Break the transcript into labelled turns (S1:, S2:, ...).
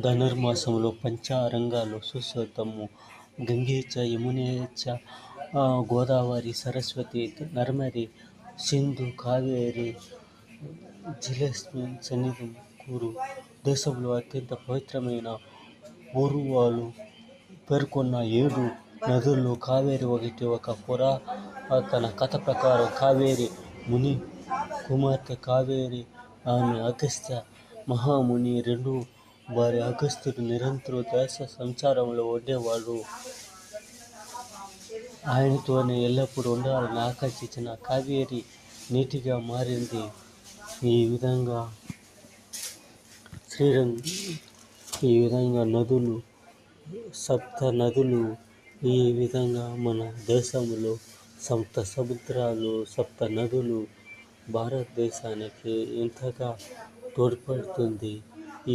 S1: ధనుర్మాసంలో పంచాంగాలు చూసొద్దాము. గంగేచ యమునేచ గోదావరి సరస్వతి నర్మదే సింధు కావేరి జలేస్మిన్ సన్నిధిం కూరు దేశంలో అత్యంత పవిత్రమైన పూర్వాలు పేర్కొన్న ఏడు నదుల్లో కావేరి ఒకటి. ఒక పురాతన కథ ప్రకారం కావేరి ముని కుమార్తె. కావేరి ఆమె అగస్త్య మహాముని రెండు వారి అగస్త్యుడు నిరంతరం దేశ సంచారంలో ఉండేవాడు. ఆయనతోనే ఎల్లప్పుడూ ఉండాలని ఆకర్షించిన కావేరి నీటిగా మారింది. ఈ విధంగా శ్రీరంగ ఈ విధంగా నదులు సప్త నదులు ఈ విధంగా మన దేశంలో సప్త సముద్రాలు సప్త నదులు భారతదేశానికి ఎంతగా తోడ్పడుతుంది. ఈ